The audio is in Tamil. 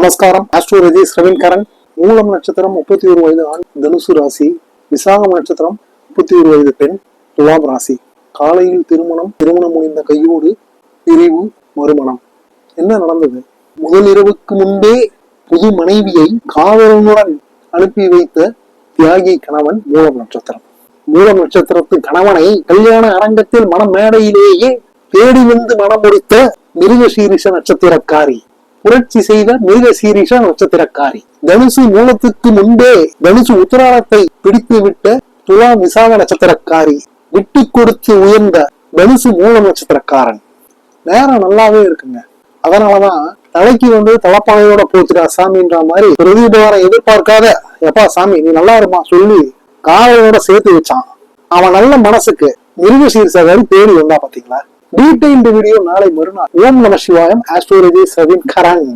நமஸ்காரம். ஆஸ்ட்ரோலஜி ரவீன்கரன் மூலம் நட்சத்திரம் முப்பத்தி ஒரு வயது ஆண் தனுசு ராசி. விசாகம் நட்சத்திரம் முப்பத்தி ஒரு வயது பெண் துலாம் ராசி. காலையில் திருமணம் திருமணம் முடிந்த கையோடு பிரிவு மறுமணம். என்ன நடந்தது? முதல் இரவுக்கு முன்பே புது மனைவியை காதலனுடன் அனுப்பி வைத்த தியாகி கணவன் மூலம் நட்சத்திரம். மூலம் நட்சத்திரத்து கணவனை கல்யாண அரங்கத்தில் மன மேடையிலேயே தேடி வந்து மனம் முடித்த மிருகசீரிஷ நட்சத்திரக்காரி. புரட்சி செய்த மிருகசீரிஷ நட்சத்திரக்காரி. தனுசு மூலத்துக்கு முன்பே தனுசு உத்தராணத்தை பிடித்து விட்ட துலா விசாக நட்சத்திரக்காரி. விட்டு கொடுத்து உயர்ந்த தனுசு மூல நட்சத்திரக்காரன். நேரம் நல்லாவே இருக்குங்க. அதனாலதான் தலைக்கு வந்து தலப்பானையோட போச்சுடா சாமின்ற மாதிரி பிரதிபகாரம் எதிர்பார்க்காத எப்பா சாமி நீ நல்லா இருமா? சொல்லி காலையோட சேர்த்து வச்சான். அவன் நல்ல மனசுக்கு மிருக சீர்சகர் தேடி வந்தா பாத்தீங்களா? டீடைல்டு வீடியோ நாளை மறுநாள். ஓம் நம சிவாயம். ஆஸ்ட்ரோலஜி சவின் கரான்